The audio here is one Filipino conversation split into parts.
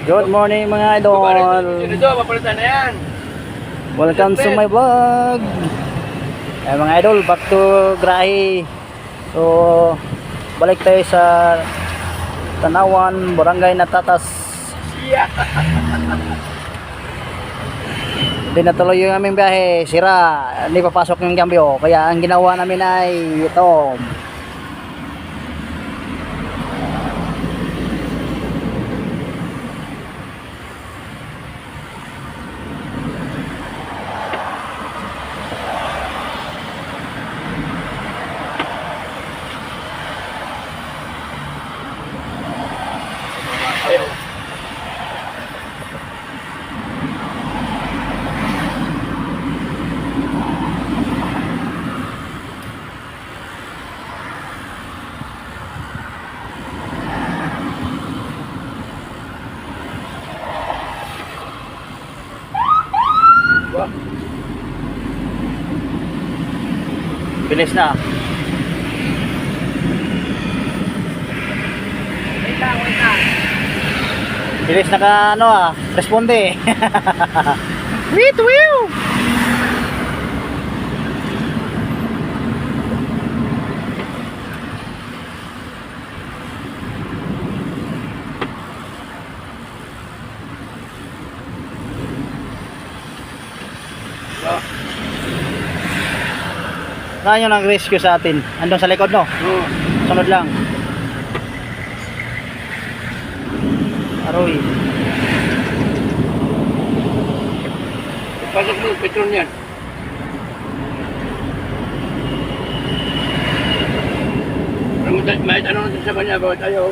Good morning mga idol. Welcome to my vlog. Eh mga idol, back to Grahe. So, balik tayo sa Tanawan, Barangay Natatas. Hindi natuloy yung aming biyahe, sira. Hindi papasok yung cambio. Kaya ang ginawa namin ay ito. Bilis na. wait lang, wait lang. Bilis na ka ano ah, responde. Wait, whew! Saan yung nag-rescue sa atin? Andun sa likod no? Oh. Sunod lang. Aroy. Pasok mo petrol niyan. May tanong sa kanya, bakit ayaw?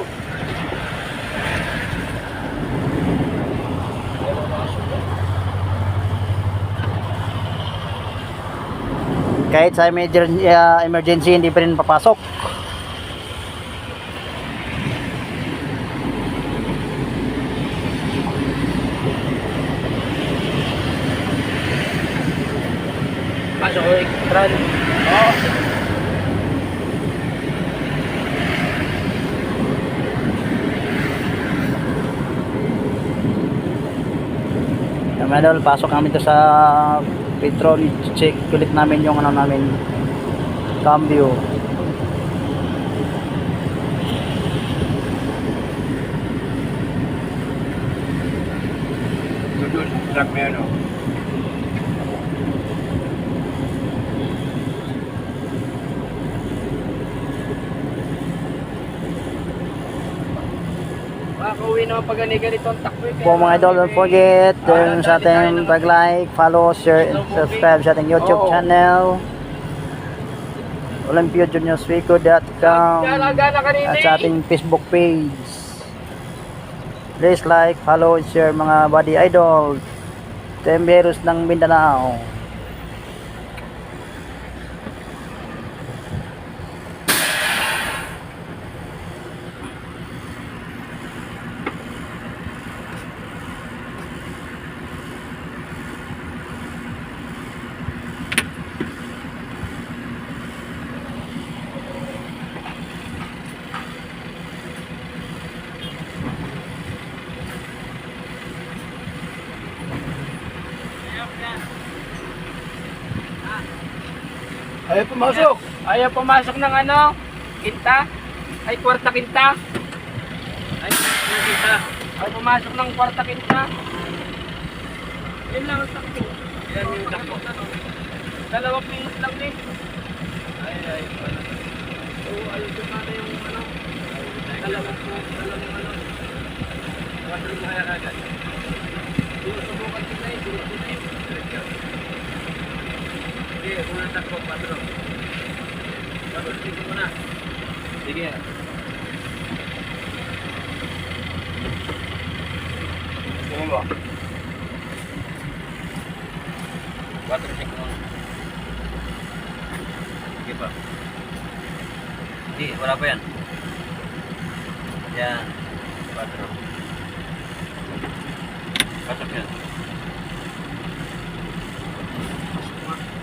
Kahit sa emergency, ah, emergency hindi pa rin papasok. Pasok ko. Oo. Yung mga idol, pasok namin to sa petrol. Check ulit namin yung ano namin. Cambio. Doon, truck may Makakauwi naman pag ganito ang takbo. Po mga idol, don't forget dun sa ating pag-like, follow, share, and subscribe sa ating YouTube Oo. channel. OlympioJuniorSwico.com Gala-gala kanina at eh. sa ating Facebook page. Please like, follow, and share mga body idol. Temberos ng Mindanao. Ayaw pumasok. Ayaw pumasok ng ano? Kinta? Ay, kwarta kinta? Ay, kinta? Ayaw pumasok ng kwarta kinta? Yan lang ang takbo. Yan yung takbo. Dalawang minutes lang din. Ay, ay, pala. So, ayun ko sana yung ano. Dalawang po, dalawang ano. Mo kaya kagad. Sinusubukan na yun, sinusubukan. Sige, unang takbo, patro. Tapos, dito mo na. Sige. Sige mo. Water check mo.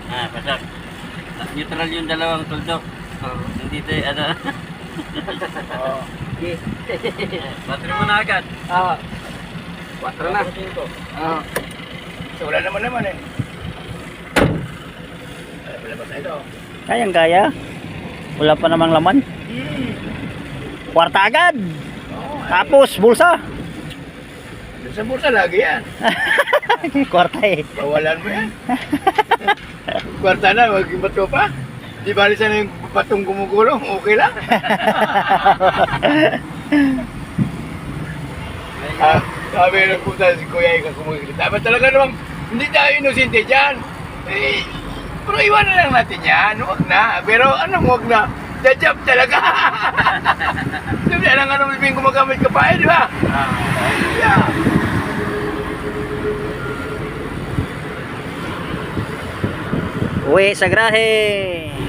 Pasok. Ah, pasak. Neutral yung dalawang tuldok. Hindi tayo, ano. Oo. Battery mo na agad. Ah, 4 na. Ah. So, wala naman naman eh. Wala ba sa ito? Kayang kaya. Wala pa namang laman. Hmm. Kwarta agad. Oo. Tapos, bulsa. Sa bursa lagi yan. Kwarta eh. Bawalan mo yan. Kwarta na, wag yung bato pa. Di ba sana yung batong gumugulong, okay lang. ah, sabi ng puta si Kuya Ika kumagkita. Dapat talaga namang hindi tayo inosente dyan. Eh, pero iwanan lang natin yan. Huwag na. Pero anong huwag na? Jajab talaga. Sabi lang nga naman gumagamit ka pa eh, di ba? Yeah. Uy, sa.